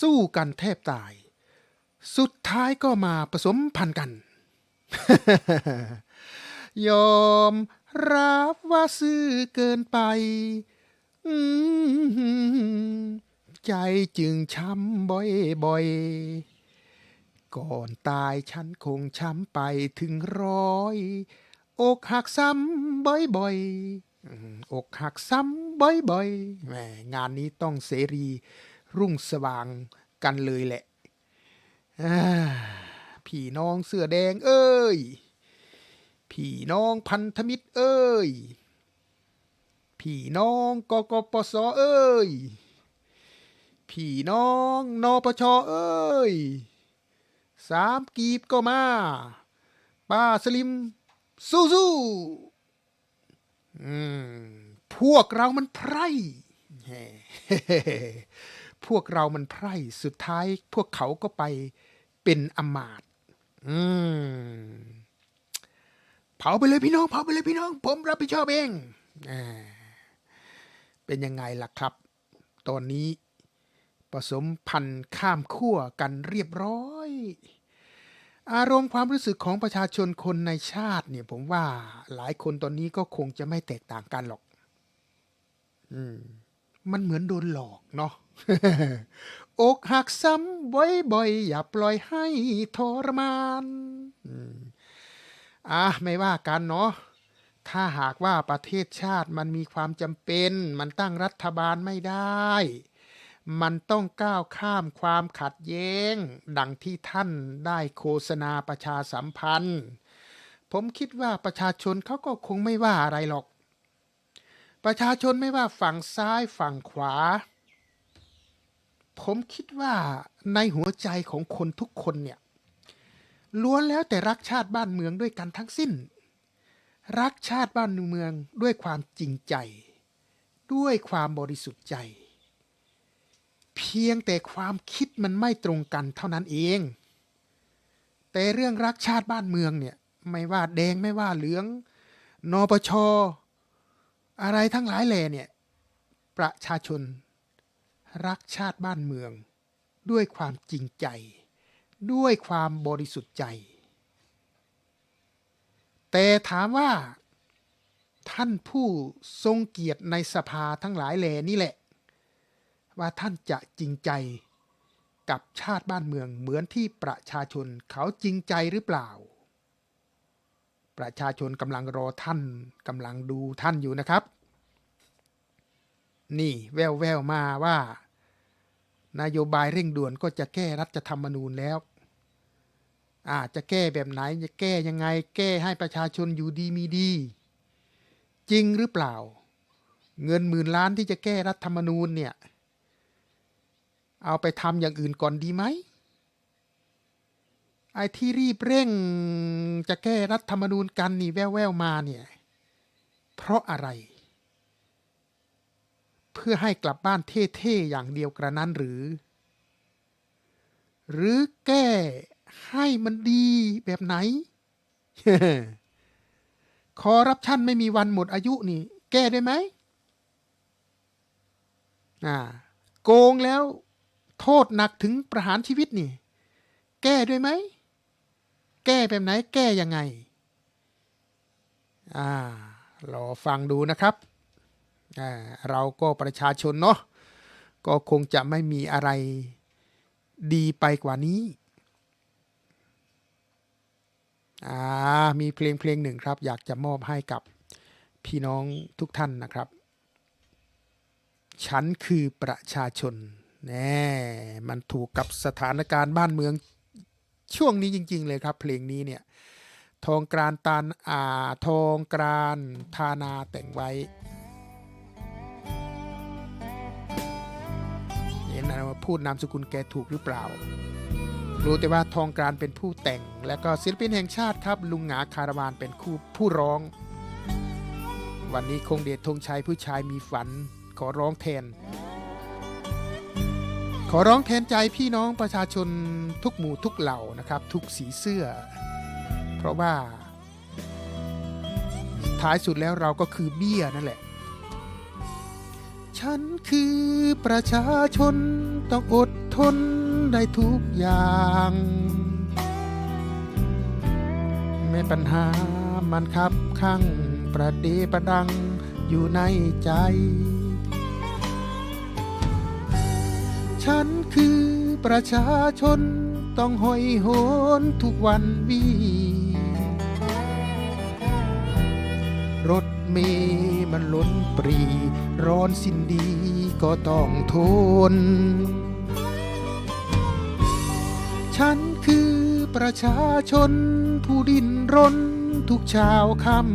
สู้กันแทบตาย สุดท้ายก็มาผสมพันธุ์กัน ยอมรับว่าซื่อเกินไป ใจจึงช้ำบ่อยๆ ก่อนตายฉันคงช้ำไปถึงร้อย อกหักซ้ำบ่อยๆอืมอกหักซ้ำบ่อยๆแหมงานนี้ต้องเสรี รุ่งสว่างกันเลยแหละพี่น้องเสื้อแดงเอ้ย พี่น้องพันธมิตรเอ้ย พี่น้องกกปสเอ้ย พี่น้องนปชเอ้ย สามกีบก็มาป้าสลิม สู้สู้อืมพวกเรามันไพร่ พวกเรามันไพร่สุดท้ายพวกเขาก็ไปเป็นอมาตอืมเผาไปเลยพี่น้องเผาไปเลยพี่น้อง ผมรับผิดชอบเองอเป็นยังไงล่ะครับ ตอนนี้ผสมพันธุ์ข้ามขั้วกันเรียบร้อย อารมณ์ความรู้สึกของประชาชนคนในชาติเนี่ยผมว่าหลายคนตอนนี้ก็คงจะไม่แตกต่างกันหรอก อืม มันเหมือนโดนหลอกเนาะ อกหักซ้ำบ่อยๆ อย่าปล่อยให้ทรมานอะไม่ว่ากันเนาะถ้าหากว่าประเทศชาติมันมีความจำเป็น มันตั้งรัฐบาลไม่ได้ มันต้องก้าวข้ามความขัดแย้ง ดังที่ท่านได้โฆษณาประชาสัมพันธ์ ผมคิดว่าประชาชนเขาก็คงไม่ว่าอะไรหรอก ประชาชนไม่ว่าฝั่งซ้ายฝั่งขวา ผมคิดว่าในหัวใจของคนทุกคนเนี่ยล้วนแล้วแต่รักชาติบ้านเมืองด้วยกันทั้งสิ้น รักชาติบ้านเมืองด้วยความจริงใจ ด้วยความบริสุทธิ์ใจ เพียงแต่ความคิดมันไม่ตรงกันเท่านั้นเอง แต่เรื่องรักชาติบ้านเมืองเนี่ยไม่ว่าแดงไม่ว่าเหลือง นปช อะไรทั้งหลายแหล่เนี่ยประชาชน รักชาติบ้านเมือง ด้วยความจริงใจ ด้วยความบริสุทธิ์ใจ แต่ถามว่า ท่านผู้ทรงเกียรติในสภาทั้งหลายแหล่นี่แหละ ว่าท่านจะจริงใจกับชาติบ้านเมืองเหมือนที่ประชาชนเขาจริงใจหรือเปล่า ประชาชนกำลังรอท่านกำลังดูท่านอยู่นะครับ นี่แววแววมาว่า นโยบายเร่งด่วนก็จะแก้รัฐธรรมนูญแล้วอาจจะแก้แบบไหนจะแก้ยังไง แก้ให้ประชาชนอยู่ดีมีดี จริงหรือเปล่า เงินหมื่นล้านที่จะแก้รัฐธรรมนูญเนี่ย เอาไปทำอย่างอื่นก่อนดีไหมไอ้ที่รีบเร่งจะแก้รัฐธรรมนูญกันนี่แววๆมาเนี่ย เพราะอะไร เพื่อให้กลับบ้านเท่ๆอย่างเดียวกระนั้นหรือ หรือแก้ให้มันดีแบบไหนคอรับชั่นไม่มีวันหมดอายุนี่ แก้ได้ไหมอ่าโกงแล้วโทษหนักถึงประหารชีวิตนี่ แก้ด้วยไหม แก้แบบไหน แก้ยังไง อ่ารอฟังดูนะครับ เราก็ประชาชนเนาะก็คงจะไม่มีอะไรดีไปกว่านี้อ่ามีเพลงเพลงหนึ่งครับ อยากจะมอบให้กับพี่น้องทุกท่านนะครับ ฉันคือประชาชนแน่มันถูกกับสถานการณ์บ้านเมืองช่วงนี้จริง ๆ เลยครับ เพลงนี้เนี่ยทองกรานตานอ่าทองกรานธานาแต่งไว้ พูดนามสกุลแกถูกหรือเปล่า รู้แต่ว่าทองกรานเป็นผู้แต่ง และก็ศิลปินแห่งชาติครับ ลุงหงาคาราวานเป็นคู่ผู้ร้อง วันนี้คงเดชธงชัยผู้ชายมีฝัน ขอร้องแทน ขอร้องแทนใจพี่น้องประชาชนทุกหมู่ทุกเหล่านะครับ ทุกสีเสื้อ เพราะว่า ท้ายสุดแล้วเราก็คือเบี้ยนั่นแหละ ฉันคือประชาชนต้องอดทนได้ทุกอย่างแม้ปัญหามันคับข้างประเดประดังอยู่ในใจ ฉันคือประชาชนต้องหอยโหนทุกวันวีรถ เมย์มันล้นปรี ร้อนสิ้นดีก็ต้องทน ฉันคือประชาชนผู้ดิ้นรนทุกเช้าค่ำ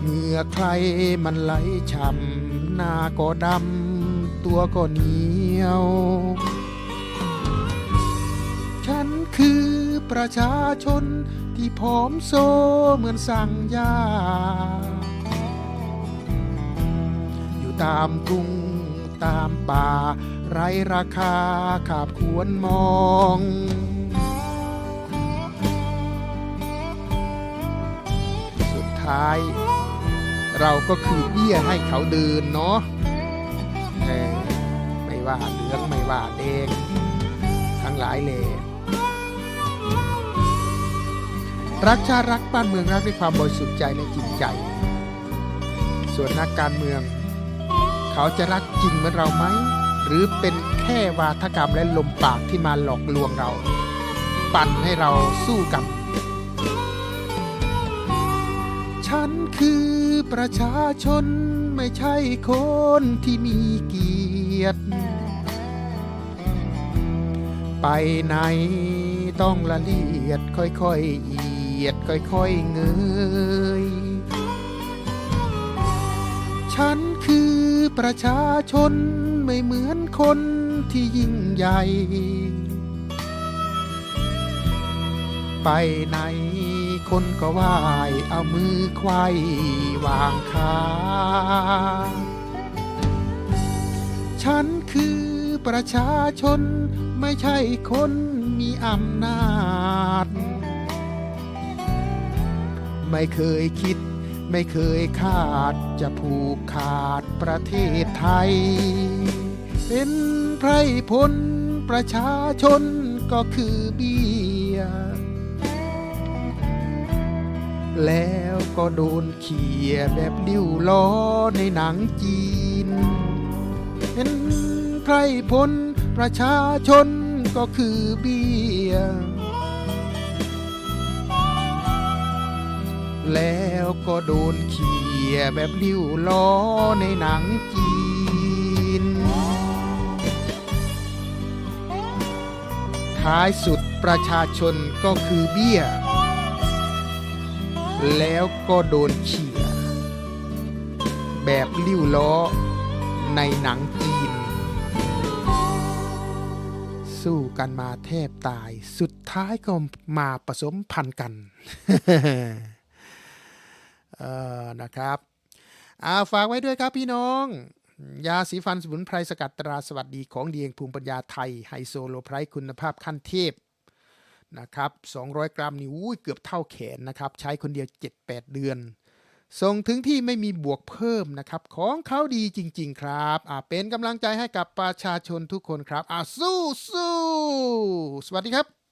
เหงื่อใครมันไหลช่ำหน้าก็ดำตัวก็เหนียว ฉันคือ ประชาชนที่ผอมโซเหมือนสั่งยา อยู่ตามทุ่งตามป่า ไรราคาขาบควรมองสุดท้าย เราก็คือเบี้ยให้เขาเดินเนาะไม่ว่าเหลืองไม่ว่าแดงทั้งหลายเลย รักชาติรักบ้านเมืองรักด้วยความบริสุทธิ์ใจและจริงใจ ส่วนนักการเมือง เขาจะรักจริงเหมือนเราไหม หรือเป็นแค่วาทกรรมและลมปากที่มาหลอกลวงเรา ปั่นให้เราสู้กันฉันคือประชาชนไม่ใช่คนที่มีเกียรติ ไปไหนต้องละเลียดค่อยๆอี ยดค่อยๆเงย ฉันคือประชาชนไม่เหมือนคนที่ยิ่งใหญ่ ไปไหนคนก็ไหวายเอามือควายวางขาฉันคือประชาชนไม่ใช่คนมีอำนาจ ไม่เคยคิด ไม่เคยคาดจะผูกขาดประเทศไทย เป็นไพรพลประชาชนก็คือเบียแล้วก็โดนเขี่ยแบบลิ้วล้อในหนังจีน เป็นไพรพลประชาชนก็คือเบีย แล้วก็โดนเขี่ยแบบลิ้วล้อในหนังจีน ท้ายสุดประชาชนก็คือเบี้ย แล้วก็โดนเขี่ยแบบลิ้วล้อในหนังจีน สู้กันมาแทบตายสุดท้ายก็มาผสมพันธุ์กัน เออนะครับอาฝากไว้ด้วยครับพี่น้อง ยาสีฟันสมุนไพรสกัดตราสวัสดีของเดีเองภูมิปัญญาไทยไฮโซโลไพรคุณภาพขั้นเทพนะครับ 200 กรัมนี่อุ้ยเกือบเท่าแขนนะครับ ใช้คนเดียว 7-8 เดือน ส่งถึงที่ไม่มีบวกเพิ่มนะครับ ของเขาดีจริง ๆ ครับอ่าเป็นกำลังใจให้กับประชาชนทุกคนครับอ่าสู้สู้สวัสดีครับ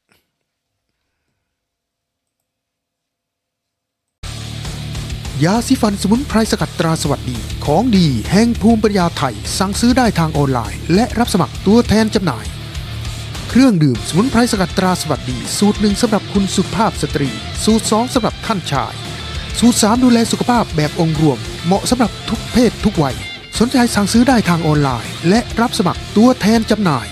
ยาสีฟันสมุนไพรสกัดตราสวัสดี ของดีแห่งภูมิปัญญาไทย สั่งซื้อได้ทางออนไลน์ และรับสมัครตัวแทนจำหน่าย เครื่องดื่มสมุนไพรสกัดตราสวัสดี สูตรหนึ่งสำหรับคุณสุภาพสตรี สูตรสองสำหรับท่านชาย สูตรสามดูแลสุขภาพแบบองค์รวม เหมาะสำหรับทุกเพศทุกวัย สนใจสั่งซื้อได้ทางออนไลน์ และรับสมัครตัวแทนจำหน่าย